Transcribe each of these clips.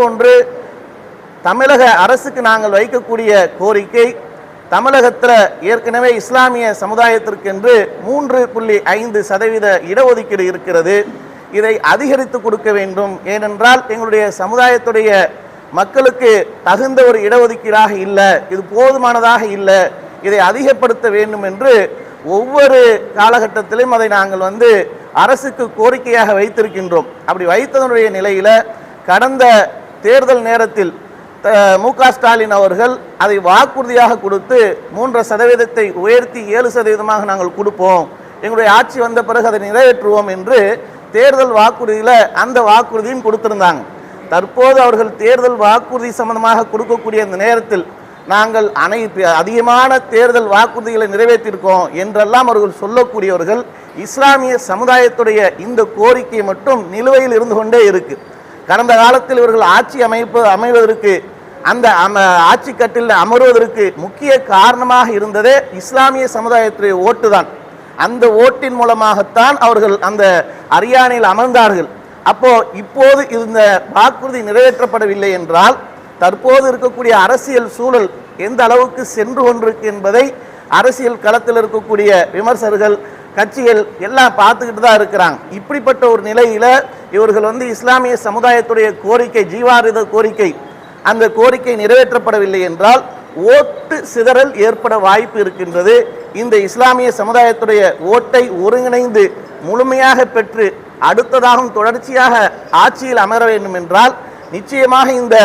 போன்று தமிழக அரசுக்கு நாங்கள் வைக்கக்கூடிய கோரிக்கை தமிழகத்தில் ஏற்கனவே இஸ்லாமிய சமுதாயத்திற்கென்று மூன்று புள்ளி ஐந்து சதவீத இடஒதுக்கீடு இருக்கிறது. இதை அதிகரித்து கொடுக்க வேண்டும். ஏனென்றால் எங்களுடைய சமுதாயத்துடைய மக்களுக்கு தகுந்த ஒரு இடஒதுக்கீடாக இல்லை. இது போதுமானதாக இல்லை. இதை அதிகப்படுத்த வேண்டும் என்று ஒவ்வொரு காலகட்டத்திலும் அதை நாங்கள் வந்து அரசுக்கு கோரிக்கையாக வைத்திருக்கின்றோம். அப்படி வைத்ததனுடைய நிலையில் கடந்த தேர்தல் நேரத்தில் மு க ஸ்டாலின் அவர்கள் அதை வாக்குறுதியாக கொடுத்து மூன்று சதவீதத்தை உயர்த்தி ஏழு சதவீதமாக நாங்கள் கொடுப்போம். எங்களுடைய ஆட்சி வந்த பிறகு அதை நிறைவேற்றுவோம் என்று தேர்தல் வாக்குறுதியில் அந்த வாக்குறுதியும் கொடுத்திருந்தாங்க. தற்போது அவர்கள் தேர்தல் வாக்குறுதி சம்பந்தமாக கொடுக்கக்கூடிய அந்த நேரத்தில் நாங்கள் அனைத்து அதிகமான தேர்தல் வாக்குறுதிகளை நிறைவேற்றியிருக்கோம் என்றெல்லாம் அவர்கள் சொல்லக்கூடியவர்கள் இஸ்லாமிய சமுதாயத்துடைய இந்த கோரிக்கை மட்டும் நிலுவையில் இருந்து கொண்டே இருக்குது கடந்த காலத்தில் இவர்கள் ஆட்சி அமைப்பு அமைவதற்கு அந்த அம ஆட்சி கட்டில் அமர்வதற்கு முக்கிய காரணமாக இருந்ததே இஸ்லாமிய சமுதாயத்துடைய ஓட்டு தான். அந்த ஓட்டின் மூலமாகத்தான் அவர்கள் அந்த அரியானையில் அமர்ந்தார்கள். அப்போ இப்போது இந்த வாக்குறுதி நிறைவேற்றப்படவில்லை என்றால் தற்போது இருக்கக்கூடிய அரசியல் சூழல் எந்த அளவுக்கு சென்று கொண்டிருக்கு என்பதை அரசியல் களத்தில் இருக்கக்கூடிய விமர்சகர்கள் கட்சிகள் எல்லாம் பார்த்துக்கிட்டு தான் இருக்கிறாங்க. இப்படிப்பட்ட ஒரு நிலையில் இவர்கள் வந்து இஸ்லாமிய சமுதாயத்துடைய கோரிக்கை ஜீவாரித கோரிக்கை அந்த கோரிக்கை நிறைவேற்றப்படவில்லை என்றால் ஓட்டு சிதறல் ஏற்பட வாய்ப்பு இருக்கின்றது. இந்த இஸ்லாமிய சமுதாயத்துடைய ஓட்டை ஒருங்கிணைந்து முழுமையாக பெற்று அடுத்ததாகவும் தொடர்ச்சியாக ஆட்சியில் அமர வேண்டும் என்றால் நிச்சயமாக இந்த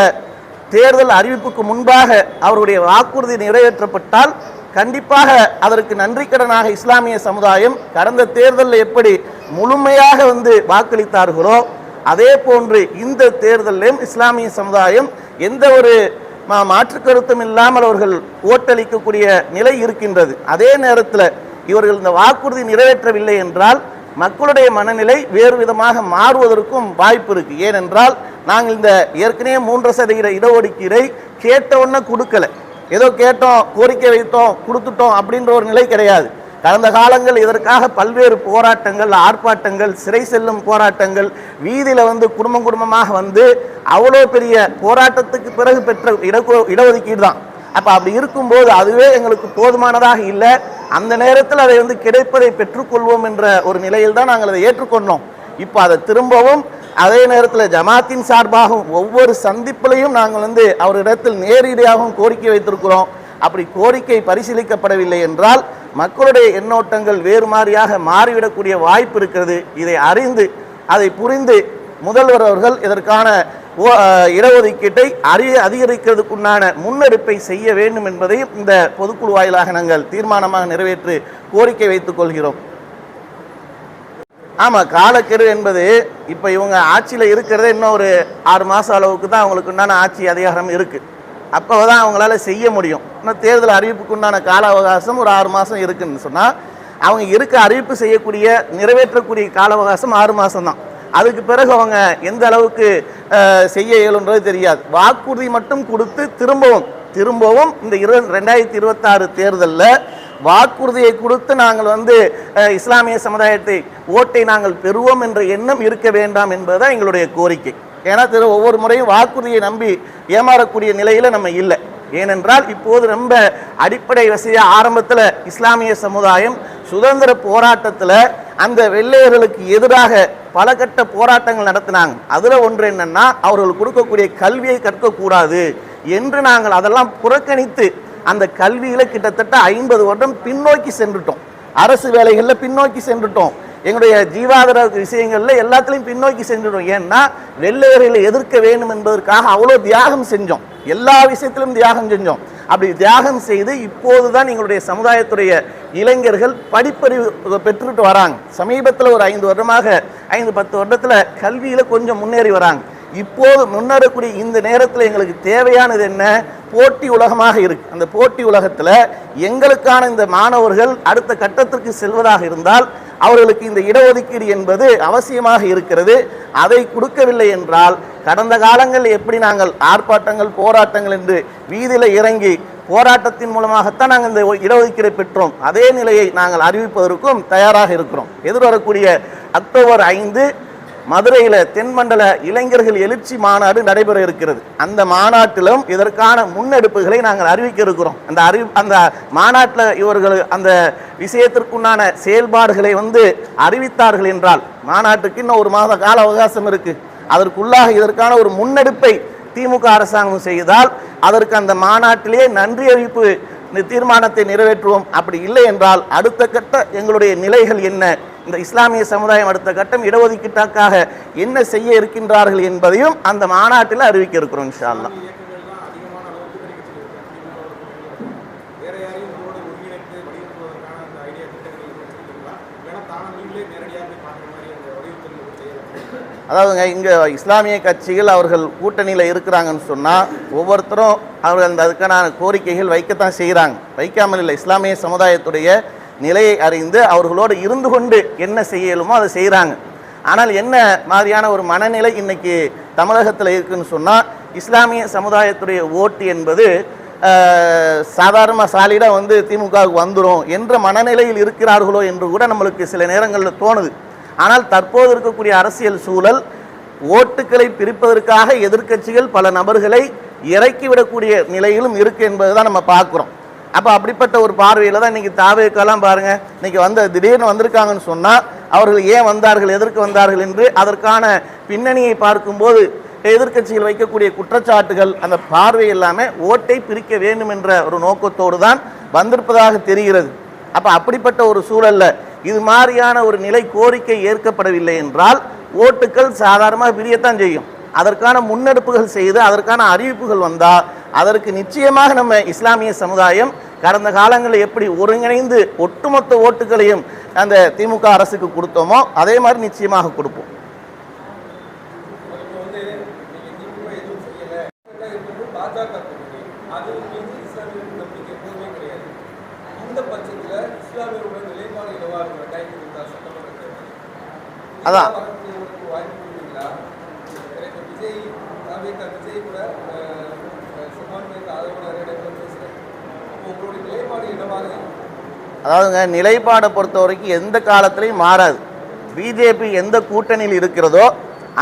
தேர்தல் அறிவிப்புக்கு முன்பாக அவருடைய வாக்குறுதி நிறைவேற்றப்பட்டால் கண்டிப்பாக அதற்கு நன்றிக்கடனாக இஸ்லாமிய சமுதாயம் கடந்த தேர்தலில் எப்படி முழுமையாக வந்து வாக்களித்தார்களோ அதே போன்று இந்த தேர்தலிலும் இஸ்லாமிய சமுதாயம் எந்த ஒரு மா- மாற்று கருத்தும் இல்லாமல் அவர்கள் ஓட்டளிக்கக்கூடிய நிலை இருக்கின்றது. அதே நேரத்தில் இவர்கள் இந்த வாக்குறுதி நிறைவேற்றவில்லை என்றால் மக்களுடைய மனநிலை வேறு விதமாக மாறுவதற்கும் வாய்ப்பு இருக்கு. ஏனென்றால் நாங்கள் இந்த ஏற்கனவே மூன்று சதவீத இடஒதுக்கீடை கேட்டவுடனே கொடுக்கல. ஏதோ கேட்டோம் கோரிக்கை வைத்தோம் கொடுத்துட்டோம் அப்படின்ற ஒரு நிலை கிடையாது. கடந்த காலங்கள் இதற்காக பல்வேறு போராட்டங்கள் ஆர்ப்பாட்டங்கள் சிறை செல்லும் போராட்டங்கள் வீதியில் வந்து குடும்பம் குடும்பமாக வந்து அவ்வளோ பெரிய போராட்டத்துக்கு பிறகு பெற்ற இட இடஒதுக்கீடு தான் அப்போ அப்படி இருக்கும்போது அதுவே எங்களுக்கு போதுமானதாக இல்லை. அந்த நேரத்தில் அதை வந்து கிடைப்பதை பெற்றுக்கொள்வோம் என்ற ஒரு நிலையில் தான் நாங்கள் அதை ஏற்றுக்கொண்டோம். இப்போ அதை திரும்பவும் அதே நேரத்தில் ஜமாத்தின் சார்பாகவும் ஒவ்வொரு சந்திப்பிலையும் நாங்கள் வந்து அவரிடத்தில் நேரடியாகவும் கோரிக்கை வைத்திருக்கிறோம். அப்படி கோரிக்கை பரிசீலிக்கப்படவில்லை என்றால் மக்களுடைய எண்ணோட்டங்கள் வேறு மாதிரியாக மாறிவிடக்கூடிய வாய்ப்பு இருக்கிறது. இதை அறிந்து அதை புரிந்து முதல்வர் அவர்கள் இதற்கான ஓ- இடஒதுக்கீட்டை அறி அதிகரிக்கிறதுக்குண்டான முன்னெடுப்பை செய்ய வேண்டும் என்பதையும் இந்த பொதுக்குழு வாயிலாக நாங்கள் தீர்மானமாக நிறைவேற்றி கோரிக்கை வைத்துக் கொள்கிறோம். ஆமாம் காலக்கெடு என்பது இப்போ இவங்க ஆட்சியில் இருக்கிறதே இன்னும் ஒரு ஆறு மாதம் அளவுக்கு தான் அவங்களுக்கு உண்டான ஆட்சி அதிகாரம் இருக்குது அப்போ தான் அவங்களால செய்ய முடியும். ஆனால் தேர்தல் அறிவிப்புக்கு உண்டான கால அவகாசம் ஒரு ஆறு மாதம் இருக்குன்னு சொன்னால் அவங்க இருக்க அறிவிப்பு செய்யக்கூடிய நிறைவேற்றக்கூடிய கால அவகாசம் ஆறு மாதம் தான். அதுக்கு பிறகு அவங்க எந்த அளவுக்கு செய்ய இயலுன்றது தெரியாது. வாக்குறுதி மட்டும் கொடுத்து திரும்பவும் திரும்பவும் இந்த இரு ரெண்டாயிரத்தி இருபத்தாறு தேர்தலில் வாக்குறுதியை கொடுத்து நாங்கள் வந்து இஸ்லாமிய சமுதாயத்தை ஓட்டை நாங்கள் பெறுவோம் என்ற எண்ணம் இருக்க வேண்டாம் என்பதுதான் எங்களுடைய கோரிக்கை. ஏன்னா திரு ஒவ்வொரு முறையும் வாக்குறுதியை நம்பி ஏமாறக்கூடிய நிலையில நம்ம இல்லை. ஏனென்றால் இப்போது ரொம்ப அடிப்படை வசதியாக ஆரம்பத்தில் இஸ்லாமிய சமுதாயம் சுதந்திர போராட்டத்தில் அந்த வெள்ளையர்களுக்கு எதிராக பல கட்ட போராட்டங்கள் நடத்தினாங்க. அதில் ஒன்று என்னென்னா அவர்கள் கொடுக்கக்கூடிய கல்வியை கற்கக்கூடாது என்று நாங்கள் அதெல்லாம் புறக்கணித்து அந்த கல்வியில் கிட்டத்தட்ட ஐம்பது வருடம் பின்னோக்கி சென்றுட்டோம். அரசு வேலைகளில் பின்னோக்கி சென்றுட்டோம். எங்களுடைய ஜீவாதார விஷயங்களில் எல்லாத்துலேயும் பின்னோக்கி சென்றுட்டோம் ஏன்னா வெள்ளையர்களை எதிர்க்க வேண்டும் என்பதற்காக அவ்வளோ தியாகம் செஞ்சோம். எல்லா விஷயத்திலும் தியாகம் செஞ்சோம். அப்படி தியாகம் செய்து இப்போது தான் எங்களுடைய சமுதாயத்துடைய இளைஞர்கள் படிப்பறிவு பெற்றுட்டு வராங்க. சமீபத்தில் ஒரு ஐந்து வருடமாக ஐந்து பத்து வருடத்தில் கல்வியில் கொஞ்சம் முன்னேறி வராங்க. இப்போது முன்னேறக்கூடிய இந்த நேரத்தில் எங்களுக்கு தேவையானது என்ன? போட்டி உலகமாக இருக்கு. அந்த போட்டி உலகத்தில் எங்களுக்கான இந்த மாணவர்கள் அடுத்த கட்டத்திற்கு செல்வதாக இருந்தால் அவர்களுக்கு இந்த இடஒதுக்கீடு என்பது அவசியமாக இருக்கிறது. அதை கொடுக்கவில்லை என்றால் கடந்த காலங்களில் எப்படி நாங்கள் ஆர்ப்பாட்டங்கள் போராட்டங்கள் என்று வீதியில் இறங்கி போராட்டத்தின் மூலமாகத்தான் நாங்கள் இந்த இடஒதுக்கீடை பெற்றோம். அதே நிலையை நாங்கள் அறிவிப்பதற்கும் தயாராக இருக்கிறோம். எதிர்வரக்கூடிய அக்டோபர் ஐந்து மதுரையில் தென்மண்டல இளைஞர்கள் எழுச்சி மாநாடு நடைபெற இருக்கிறது. அந்த மாநாட்டிலும் இதற்கான முன்னெடுப்புகளை நாங்கள் அறிவிக்க இருக்கிறோம். அந்த அறி அந்த மாநாட்டில் இவர்கள் அந்த விஷயத்திற்குண்டான செயல்பாடுகளை வந்து அறிவித்தார்கள் என்றால் மாநாட்டுக்கு இன்னும் ஒரு மாத கால அவகாசம் இருக்கு. அதற்குள்ளாக இதற்கான ஒரு முன்னெடுப்பை திமுக அரசாங்கம் செய்தால் அதற்கு அந்த மாநாட்டிலேயே நன்றி அறிவிப்பு இந்த தீர்மானத்தை நிறைவேற்றுவோம். அப்படி இல்லை என்றால் அடுத்த கட்ட எங்களுடைய நிலைகள் என்ன? இந்த இஸ்லாமிய சமுதாயம் அடுத்த கட்டம் இடஒதுக்கீட்டுக்காக என்ன செய்ய இருக்கின்றார்கள் என்பதையும் அந்த மாநாட்டில் அறிவிக்க இருக்கிறோம் இன்ஷா செய்யலாம். அதாவதுங்க இங்கே இஸ்லாமிய கட்சிகள் அவர்கள் கூட்டணியில் இருக்கிறாங்கன்னு சொன்னால் ஒவ்வொருத்தரும் அவர்கள் அந்த அதுக்கான கோரிக்கைகள் வைக்கத்தான் செய்கிறாங்க வைக்காமல் இல்லை இஸ்லாமிய சமுதாயத்துடைய நிலையை அறிந்து அவர்களோடு இருந்து கொண்டு என்ன செய்யலுமோ அதை செய்கிறாங்க ஆனால் என்ன மாதிரியான ஒரு மனநிலை இன்னைக்கு தமிழகத்தில் இருக்குன்னு சொன்னால் இஸ்லாமிய சமுதாயத்துடைய ஓட்டு என்பது சாதாரணமாக சாதாரண சாலிடாக வந்து திமுகவுக்கு வந்துடும் என்ற மனநிலையில் இருக்கிறார்களோ என்று கூட நம்மளுக்கு சில நேரங்களில் தோணுது. ஆனால் தற்போது இருக்கக்கூடிய அரசியல் சூழல் ஓட்டுக்களை பிரிப்பதற்காக எதிர்க்கட்சிகள் பல நபர்களை இறக்கிவிடக்கூடிய நிலையிலும் என்பதை தான் நம்ம பார்க்குறோம். அப்போ அப்படிப்பட்ட ஒரு பார்வையில் தான் இன்னைக்கு தாவேக்கெல்லாம் பாருங்க இன்றைக்கி வந்து திடீர்னு வந்திருக்காங்கன்னு சொன்னால் அவர்கள் ஏன் வந்தார்கள் எதற்கு வந்தார்கள் என்று அதற்கான பின்னணியை பார்க்கும்போது எதிர்க்கட்சிகள் வைக்கக்கூடிய குற்றச்சாட்டுகள் அந்த பார்வை எல்லாமே ஓட்டை பிரிக்க வேண்டும் என்ற ஒரு நோக்கத்தோடு தான் வந்திருப்பதாக தெரிகிறது. அப்போ அப்படிப்பட்ட ஒரு சூழல்ல இது மாதிரியான ஒரு நிலை கோரிக்கை ஏற்கப்படவில்லை என்றால் ஓட்டுக்கள் சாதாரணமாக பிரியத்தான் செய்யும். அதற்கான முன்னெடுப்புகள் செய்து அதற்கான அறிவிப்புகள் வந்தால் அதற்கு நிச்சயமாக நம்ம இஸ்லாமிய சமுதாயம் கடந்த காலங்களில் எப்படி ஒருங்கிணைந்து ஒட்டுமொத்த ஓட்டுகளையும் அந்த திமுக அரசுக்கு கொடுத்தோமோ அதே மாதிரி நிச்சயமாக கொடுப்போம் அதான். விஜய் விஜய் கூட அதாவதுங்க நிலைப்பாடை பொறுத்த வரைக்கும் எந்த காலத்திலையும் மாறாது. பிஜேபி எந்த கூட்டணியில் இருக்கிறதோ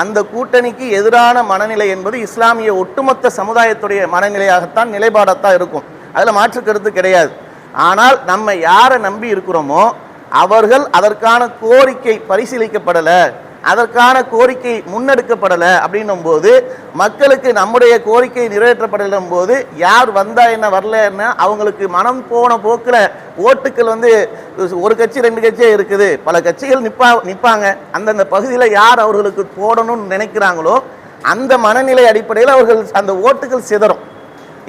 அந்த கூட்டணிக்கு எதிரான மனநிலை என்பது இஸ்லாமிய ஒட்டுமொத்த சமுதாயத்துடைய மனநிலையாகத்தான் நிலைப்பாடத்தான் இருக்கும். அதில் மாற்று கருத்து கிடையாது. ஆனால் நம்ம யாரை நம்பி இருக்கிறோமோ அவர்கள் அதற்கான கோரிக்கை பரிசீலிக்கப்படலை. அதற்கான கோரிக்கை முன்னெடுக்கப்படலை அப்படின்னும் போது மக்களுக்கு நம்முடைய கோரிக்கை நிறைவேற்றப்படலும் போது யார் வந்தா என்ன வரல என்ன அவங்களுக்கு மனம் போன போக்கில் ஓட்டுக்கள் வந்து ஒரு கட்சி ரெண்டு கட்சியே இருக்குது. பல கட்சிகள் நிற்பா நிற்பாங்க அந்தந்த பகுதியில் யார் அவர்களுக்கு போடணும்னு நினைக்கிறாங்களோ அந்த மனநிலை அடிப்படையில் அவர்கள் அந்த ஓட்டுகள் சிதறும்.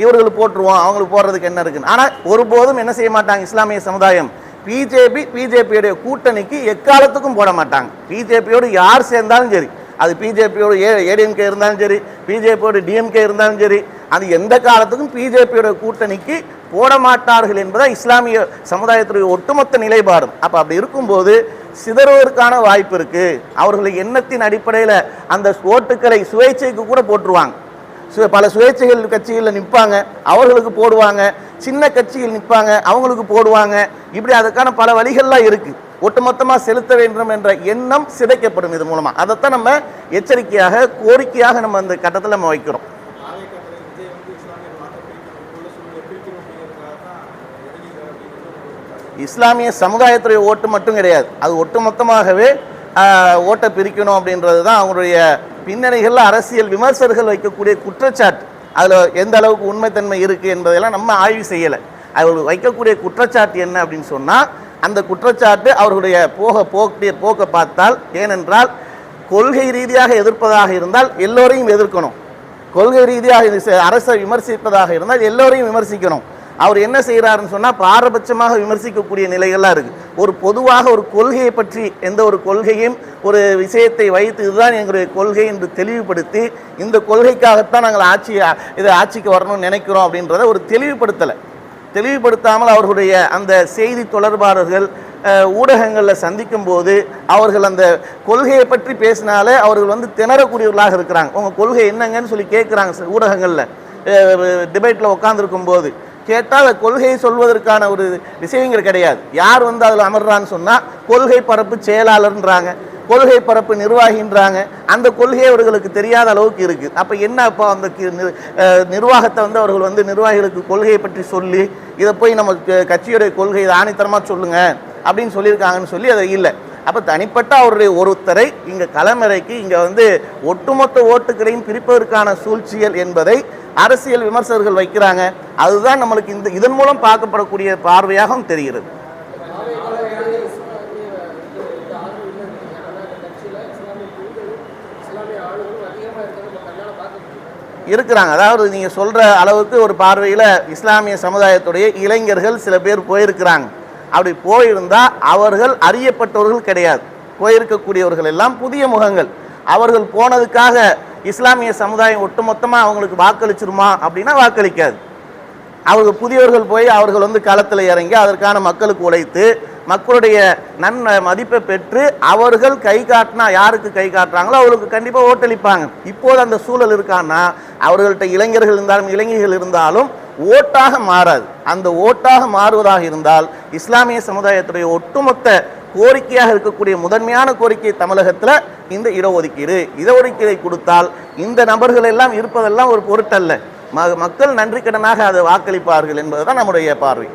இவர்கள் போட்டுருவோம் அவங்களுக்கு போடுறதுக்கு என்ன இருக்குன்னு. ஆனால் ஒருபோதும் என்ன செய்ய மாட்டாங்க இஸ்லாமிய சமுதாயம். பிஜேபி பிஜேபியுடைய கூட்டணிக்கு எக்காலத்துக்கும் போட மாட்டாங்க. பிஜேபியோடு யார் சேர்ந்தாலும் சரி அது பிஜேபியோட ஏ ஏடிஎம்கே இருந்தாலும் சரி பிஜேபியோட டிஎம்கே இருந்தாலும் சரி அது எந்த காலத்துக்கும் பிஜேபியோட கூட்டணிக்கு போட மாட்டார்கள் என்பதை இஸ்லாமிய சமுதாயத்துடைய ஒட்டுமொத்த நிலைப்பாடும். அப்போ அப்படி இருக்கும்போது சிதறுவதற்கான வாய்ப்பு இருக்குது அவர்கள் எண்ணத்தின் அடிப்படையில் அந்த ஓட்டுக்களை சுயேட்சைக்கு கூட போட்டுருவாங்க. பல சுயேட்சைகள் கட்சிகளில் நிற்பாங்க அவர்களுக்கு போடுவாங்க. சின்ன கட்சிகள் நிற்பாங்க அவங்களுக்கு போடுவாங்க. இப்படி அதுக்கான பல வழிகள்லாம் இருக்குது ஒட்டுமொத்தமாக செலுத்த வேண்டும் என்ற எண்ணம் சிதைக்கப்படும் இது மூலமாக அதைத்தான் நம்ம எச்சரிக்கையாக கோரிக்கையாக நம்ம அந்த கட்டத்தில் நம்ம வைக்கிறோம். இஸ்லாமிய சமுதாயத்துடைய ஓட்டு மட்டும் கிடையாது. அது ஒட்டுமொத்தமாகவே ஓட்டை பிரிக்கணும் அப்படின்றது தான் அவங்களுடைய பின்னணிகளில் அரசியல் விமர்சகர்கள் வைக்கக்கூடிய குற்றச்சாட்டு. அதில் எந்த அளவுக்கு உண்மைத்தன்மை இருக்குது என்பதையெல்லாம் நம்ம ஆய்வு செய்யலை. அவர்கள் வைக்கக்கூடிய குற்றச்சாட்டு என்ன அப்படின்னு சொன்னால் அந்த குற்றச்சாட்டு அவர்களுடைய போக போக்கிய போக்கை பார்த்தால் ஏனென்றால் கொள்கை ரீதியாக எதிர்ப்பதாக இருந்தால் எல்லோரையும் எதிர்க்கணும். கொள்கை ரீதியாக அரசை விமர்சிப்பதாக இருந்தால் எல்லோரையும் விமர்சிக்கணும். அவர் என்ன செய்கிறாருன்னு சொன்னால் பாரபட்சமாக விமர்சிக்கக்கூடிய நிலைகள்லாம் இருக்குது ஒரு பொதுவாக ஒரு கொள்கையை பற்றி எந்த ஒரு கொள்கையும் ஒரு விஷயத்தை வைத்து இதுதான் எங்களுடைய கொள்கை என்று தெளிவுபடுத்தி இந்த கொள்கைக்காகத்தான் நாங்கள் ஆட்சி இது ஆட்சிக்கு வரணும்னு நினைக்கிறோம் அப்படின்றத ஒரு தெளிவுபடுத்தலை. தெளிவுபடுத்தாமல் அவர்களுடைய அந்த செய்தி தொடர்பாளர்கள் ஊடகங்களில் சந்திக்கும் போது அவர்கள் அந்த கொள்கையை பற்றி பேசினாலே அவர்கள் வந்து திணறக்கூடியவர்களாக இருக்கிறாங்க. உங்கள் கொள்கை என்னங்கன்னு சொல்லி கேட்குறாங்க ஊடகங்களில். டிபேட்டில் உட்காந்துருக்கும் போது கேட்டால் அந்த கொள்கையை சொல்வதற்கான ஒரு விஷயங்கள் கிடையாது. யார் வந்து அதில் அமர்றான்னு சொன்னால் கொள்கை பரப்பு செயலாளர்ன்றாங்க. கொள்கை பரப்பு நிர்வாகின்றாங்க. அந்த கொள்கை அவர்களுக்கு தெரியாத அளவுக்கு இருக்குது. அப்போ என்ன அப்போ அந்த நி- நிர்வாகத்தை வந்து அவர்கள் வந்து நிர்வாகிகளுக்கு கொள்கையை பற்றி சொல்லி இதை போய் நம்ம க- கட்சியுடைய கொள்கை இதை சொல்லுங்கள் அப்படின்னு சொல்லியிருக்காங்கன்னு சொல்லி அதை இல்லை. அப்போ தனிப்பட்ட அவருடைய ஒருத்தரை இங்கே கலமறைக்கு இங்கே வந்து ஒட்டுமொத்த ஓட்டுகளையும் பிரிப்பதற்கான சூழ்ச்சியல் என்பதை அரசியல் விமர்சகர்கள் வைக்கிறாங்க. அதுதான் நம்மளுக்கு இந்த இதன் மூலம் பார்க்கப்படக்கூடிய பார்வையாகவும் தெரிகிறது. இருக்கிறாங்க. அதாவது நீங்கள் சொல்கிற அளவுக்கு ஒரு பார்வையில் இஸ்லாமிய சமுதாயத்துடைய இளைஞர்கள் சில பேர் போயிருக்கிறாங்க. அப்படி போயிருந்தால் அவர்கள் அறியப்பட்டவர்கள் கிடையாது. போயிருக்கக்கூடியவர்கள் எல்லாம் புதிய முகங்கள். அவர்கள் போனதுக்காக இஸ்லாமிய சமுதாயம் ஒட்டுமொத்தமாக அவங்களுக்கு வாக்களிச்சிருமா அப்படின்னா வாக்களிக்காது. அவர்கள் புதியவர்கள் போய் அவர்கள் வந்து களத்தில் இறங்கி அதற்கான மக்களுக்கு உழைத்து மக்களுடைய நன் மதிப்பை பெற்று அவர்கள் கை காட்டினா யாருக்கு கை காட்டுறாங்களோ அவர்களுக்கு கண்டிப்பாக ஓட்டளிப்பாங்க. இப்போது அந்த சூழல் இருக்கான்னா அவர்கள்ட்ட இளைஞர்கள் இருந்தாலும் இளைஞர்கள் இருந்தாலும் ஓட்டாக மாறாது. அந்த ஓட்டாக மாறுவதாக இருந்தால் இஸ்லாமிய சமுதாயத்துடைய ஒட்டுமொத்த கோரிக்கையாக இருக்கக்கூடிய முதன்மையான கோரிக்கை தமிழகத்தில் இந்த இடஒதுக்கீடு. இடஒதுக்கீடை கொடுத்தால் இந்த நபர்கள் எல்லாம் இருப்பதெல்லாம் ஒரு பொருட்டல்ல. மக்கள் நன்றி கடனாக அதை வாக்களிப்பார்கள் என்பதுதான் நம்முடைய பார்வை.